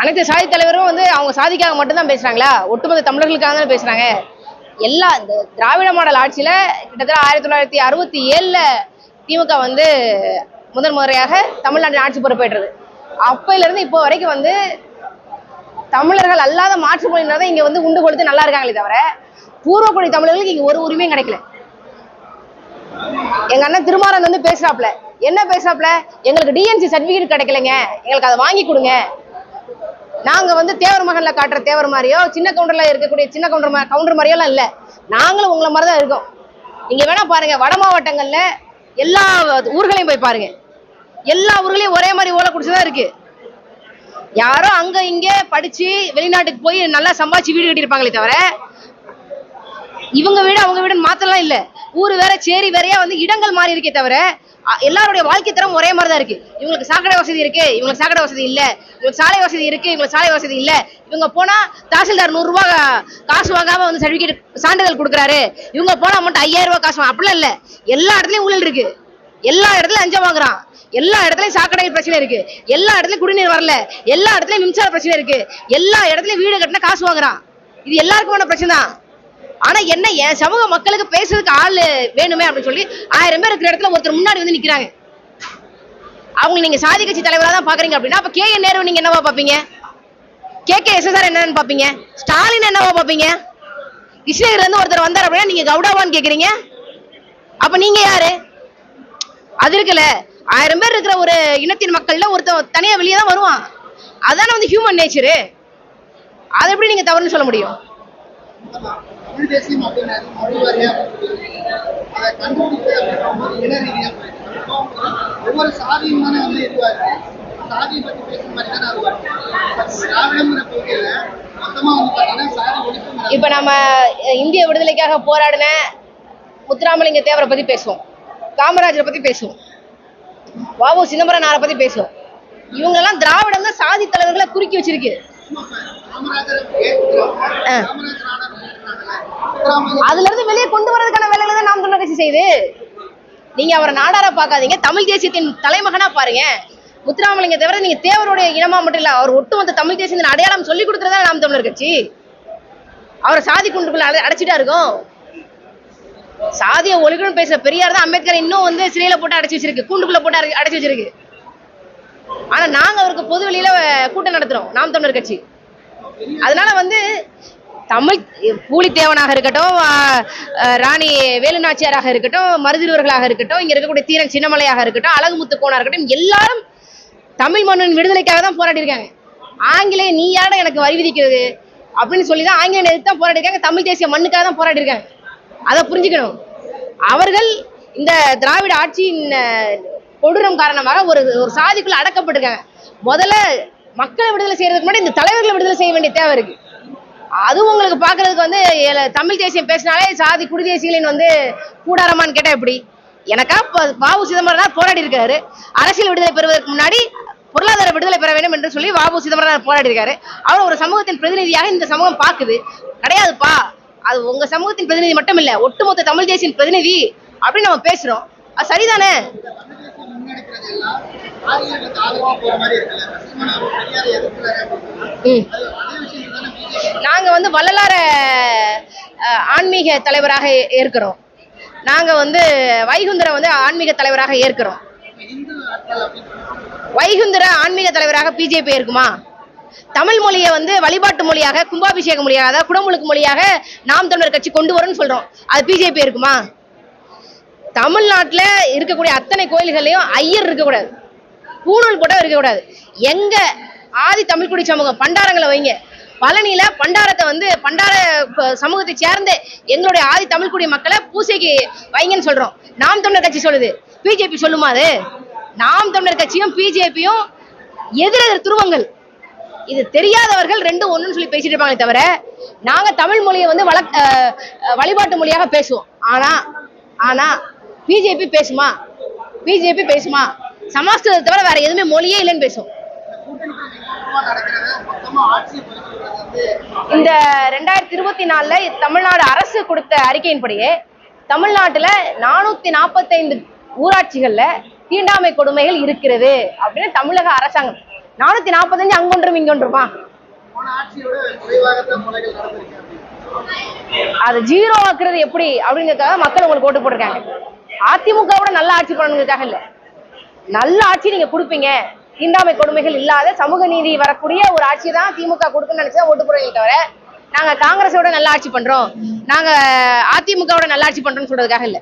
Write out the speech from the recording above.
அனைத்து சாதி தலைவரும் வந்து அவங்க சாதிக்காக மட்டும்தான் பேசுறாங்களா? ஒட்டுமொத்த தமிழர்களுக்காக தானே பேசுறாங்க? எல்லா இந்த திராவிட மாடல் ஆட்சியில கிட்டத்தட்ட ஆயிரத்தி தொள்ளாயிரத்தி அறுபத்தி ஏழுல திமுக வந்து முதன் முறையாக தமிழ்நாட்டின் ஆட்சி பொறுப்பேற்றது. அப்பையில இருந்து இப்போ வரைக்கும் வந்து தமிழர்கள் அல்லாத மாற்று மொழியினர் தான் இங்க வந்து உண்டு கொடுத்து நல்லா இருக்காங்களே தவிர பூர்வக்குடி தமிழர்களுக்கு இங்க ஒரு உரிமையும் கிடைக்கல. எங்க அண்ணன் திருமாறன் வந்து பேசுறாப்ல என்ன பேசுறாப்ல எங்களுக்கு டிஎன்சி சர்டிபிகேட் கிடைக்கலங்க. எங்களுக்கு அதை வாங்கி கொடுங்க. நாங்க வந்து தேவர் மகன்ல காட்டுற தேவர் மாதிரியோ சின்ன கவுண்டர்ல இருக்கக்கூடிய சின்ன கவுண்டர் மா- கவுண்டர் மாதிரியெல்லாம் இல்ல. நாங்களும் உங்களை மாதிரி தான் இருக்கோம். நீங்க வேணா பாருங்க வட மாவட்டங்கள்ல எல்லா ஊர்களையும் போய் பாருங்க. எல்லா ஊர்களையும் ஒரே மாதிரி ஓலை குடிச்சுதான் இருக்கு. யாரோ அங்க இங்க படிச்சு வெளிநாட்டுக்கு போய் நல்லா சம்பாதிச்சு வீடு கட்டியிருப்பாங்களே தவிர இவங்க வீடு அவங்க வீடு மாத்தலாம் இல்லை. ஊர் வேற சேரி வேறையா வந்து இடங்கள் மாறி இருக்கே தவிர எல்லாருடைய வாழ்க்கை தரம் ஒரே மாதிரி தான் இருக்கு. இவங்களுக்கு சாக்கடை வசதி இருக்கு இவங்களுக்கு சாக்கடை வசதி இல்ல. இவங்களுக்கு சாலை வசதி இருக்கு இவங்களுக்கு சாலை வசதி இல்ல. இவங்க போனா தாசில்தார் நூறு ரூபாய் காசு வாங்காம வந்து சர்டிபிகேட் சான்றிதழ் கொடுக்குறாரு. இவங்க போனா மட்டும் ஐயாயிரம் ரூபாய் காசு வாங்க அப்படிலாம் இல்ல. எல்லா இடத்துலயும் ஊழல் இருக்கு. எல்லா இடத்துலயும் லஞ்சம் வாங்குறான். எல்லா இடத்துலயும் சாக்கடை பிரச்சனை இருக்கு. எல்லா இடத்துலயும் குடிநீர் வரல. எல்லா இடத்துலயும் மின்சார பிரச்சனை இருக்கு. எல்லா இடத்துலயும் வீடு கட்டினா காசு வாங்குறான். இது எல்லாருக்குமான பிரச்சனை தான். ஆனா என்ன என் சமூக மக்களுக்கு பேசுறதுக்கு ஆள் வேணுமே அப்படின்னு சொல்லி ஆயிரம் பேர் இருக்கிற இடத்துல ஒருத்தர் முன்னாடி வந்து நிக்கிறாங்க. அவங்க நீங்க சாதி கட்சி தலைவரா தான் பாக்குறீங்க அப்படின்னா அப்ப கே என் நேரு நீங்க என்னவா பாப்பீங்க? கே கே எஸ்எஸ்ஆர் என்னன்னு பாப்பீங்க? ஸ்டாலின் என்னவா பாப்பீங்க? கிருஷ்ணகிரில இருந்து ஒருத்தர் வந்தார் அப்படின்னா நீங்க கவுடாவான்னு கேக்குறீங்க? அப்ப நீங்க யாரு? அது இருக்குல்ல ஆயிரம் பேர் இருக்கிற ஒரு இனத்தின் மக்கள்ல ஒருத்தன் தனியா வெளியே தான் வருவான். அதானே வந்து ஹியூமன் நேச்சரு அதை எப்படி நீங்க தவறுன்னு சொல்ல முடியும்? தமிழ் தேசியம் அப்படின்னாரு மொழி வாரியா அதை கண்டுபிடிப்பு அப்படின்ற இன ரீதியா போயிருக்கு. ஒவ்வொரு சாதியும் தானே வந்து இதுவாரு சாதியை பத்தி பேசுற மாதிரி தானே அது வரும். பட் திராவிடங்கிற வந்து சாதி ஒழிப்பு இப்ப நம்ம இந்திய விடுதலைக்காக போராடின முத்துராமலிங்க தேவரை பத்தி பேசுவோம். காமராஜரை பத்தி பேசுவோம். வாவு சிதம்பரனாரை பத்தி பேசுவோம். இவங்க எல்லாம் திராவிடம் தான் சாதி தலைவர்களை குறுக்கி வச்சிருக்கு காமராஜர் ஏற்றுக்கிறாங்க ஆ. காமராஜர் ஆனார் ஏற்றுக்கிறாங்கல்ல முத்துராமலிங்க அதுல இருந்து வெளியே கொண்டு வரதுக்கான வேலைகளை தான் நாம் தமிழர் கட்சி செய்யுது. நீங்க அவரை நாடார பாக்காதீங்க தமிழ் தேசியத்தின் தலைமகனா பாருங்க. முத்துராமலிங்க தவிர நீங்க தேவருடைய இனமா மட்டும் இல்ல அவர் ஒட்டுமொத்த தமிழ் தேசியத்தின் அடையாளம் சொல்லி கொடுக்கறதா நாம் தமிழர் கட்சி அவரை சாதி குண்டுக்குள்ள அடைச்சிட்டா இருக்கும். சாதிய ஒழிக்கணும் பேசுற பெரியார் தான் அம்பேத்கர் இன்னும் வந்து சிறையில போட்டு அடைச்சு வச்சிருக்கு. கூண்டுக்குள்ள போட்டு அடைச்சி அடைச்சு வச்சிருக்கு. ஆனா நாங்க அவருக்கு பொது வெளியில கூட்டம் நடத்துறோம் நாம் தமிழர் கட்சி அதனால வந்து தமிழ் பூலித்தேவனாக இருக்கட்டும் ராணி வேலுநாச்சியாராக இருக்கட்டும் மருதிருவர்களாக இருக்கட்டும் இங்கே இருக்கக்கூடிய தீரன் சின்னமலையாக இருக்கட்டும் அழகுமுத்து கோனா இருக்கட்டும் எல்லாரும் தமிழ் மண்ணின் விடுதலைக்காக தான் போராடி இருக்காங்க ஆங்கிலேய நீ யார எனக்கு வரி விதிக்கிறது? அப்படின்னு சொல்லி தான் ஆங்கிலம் எதிர்த்து தான் போராடி இருக்காங்க தமிழ் தேசிய மண்ணுக்காக தான் போராடி இருக்காங்க அதை புரிஞ்சுக்கணும். அவர்கள் இந்த திராவிட ஆட்சியின் கொடூரம் காரணமாக ஒரு ஒரு சாதிக்குள்ள அடக்கப்பட்டிருக்காங்க. முதல்ல மக்களை விடுதலை செய்யறதுக்கு முன்னாடி இந்த தலைவர்களை விடுதலை செய்ய வேண்டிய தேவை இருக்கு. அது உங்களுக்கு பாக்குறதுக்கு வந்து தமிழ் தேசியம் பேசினாலே சாதி குடிதேசிகளின் வந்து கூடாரமான்னு கேட்டா எப்படி? எனக்கா ப- வாவு சிதம்பரனார் போராடி இருக்காரு. அரசியல் விடுதலை பெறுவதற்கு முன்னாடி பொருளாதார விடுதலை பெற வேண்டும் என்று சொல்லி வாவு சிதம்பரனார் போராடி இருக்காரு. அவர் ஒரு சமூகத்தின் பிரதிநிதியாக இந்த சமூகம் பாக்குது கிடையாதுப்பா. அது உங்க சமூகத்தின் பிரதிநிதி மட்டும் இல்ல ஒட்டுமொத்த தமிழ் தேசியின் பிரதிநிதி அப்படின்னு நம்ம பேசுறோம். அது சரிதானே? ம். நாங்கள் நாங்க வந்து வள்ளலார ஆன்மீக தலைவராக ஏற்கிறோம். நாங்க வந்து வைகுந்தரை வந்து ஆன்மீக தலைவராக ஏற்கிறோம். வைகுந்தர ஆன்மீக தலைவராக பிஜேபி இருக்குமா தமிழ் மொழியை வந்து வழிபாட்டு மொழியாக கும்பாபிஷேக மொழியாக அதாவது குடமுழுக்கு மொழியாக நாம் தமிழர் கட்சி கொண்டு வரும்னு சொல்றோம். அது பிஜேபி இருக்குமா தமிழ்நாட்டுல இருக்கக்கூடிய அத்தனை கோயில்கள்லையும் ஐயர் இருக்கக்கூடாது. பூணூல் போட்டால் இருக்கக்கூடாது. எங்க ஆதி தமிழ்குடி சமூகம் பண்டாரங்களை வைங்க. பழனியில பண்டாரத்தை வந்து பண்டார சமூகத்தை சேர்ந்து எங்களுடைய ஆதி தமிழ்குடி மக்களை பூசைக்கு வைங்கன்னு சொல்றோம். நாம் தமிழர் கட்சி சொல்லுது. பிஜேபி சொல்லுமா அது? நாம் தமிழர் கட்சியும் பிஜேபியும் எதிரெதிர் துருவங்கள். இது தெரியாதவர்கள் ரெண்டு ஒண்ணுன்னு சொல்லி பேசிட்டு இருப்பாங்களே தவிர நாங்க தமிழ் மொழியை வந்து வள அஹ், வழிபாட்டு மொழியாக பேசுவோம். ஆனா ஆனா பிஜேபி பேசுமா? பிஜேபி பேசுமா? சமாஸ்கிருதத்தை தவிர வேற எதுவுமே மொழியே இல்லைன்னு பேசும் இந்த ரெண்டாயிரத்தி இருபத்தி நாலுல தமிழ்நாடு அரசு கொடுத்த அறிக்கையின்படியே தமிழ்நாட்டுல நானூத்தி நாற்பத்தைந்து ஊராட்சிகள்ல தீண்டாமை கொடுமைகள் இருக்கிறது அப்படின்னு தமிழக அரசாங்கம். நானூத்தி நாற்பத்தஞ்சு அங்கொன்றும் இங்கொன்றுமா அதை ஜீரோ ஆக்குறது எப்படி அப்படிங்கிறதுக்காக மக்கள் உங்களுக்கு ஓட்டு போட்டிருக்காங்க. அதிமுகவோட நல்ல ஆட்சி பண்ணணுங்கிறதுக்காக இல்ல. நல்ல ஆட்சி நீங்க கொடுப்பீங்க. தீண்டாமை கொடுமைகள் இல்லாத சமூக நீதி வரக்கூடிய ஒரு ஆட்சி தான் திமுக கொடுக்குன்னு நினைச்சா ஓட்டு போடுறீங்க தவிர நாங்க காங்கிரஸோட நல்லா ஆட்சி பண்றோம். நாங்க அதிமுகவோட நல்லா ஆட்சி பண்றோம்னு சொல்றதுக்காக இல்ல.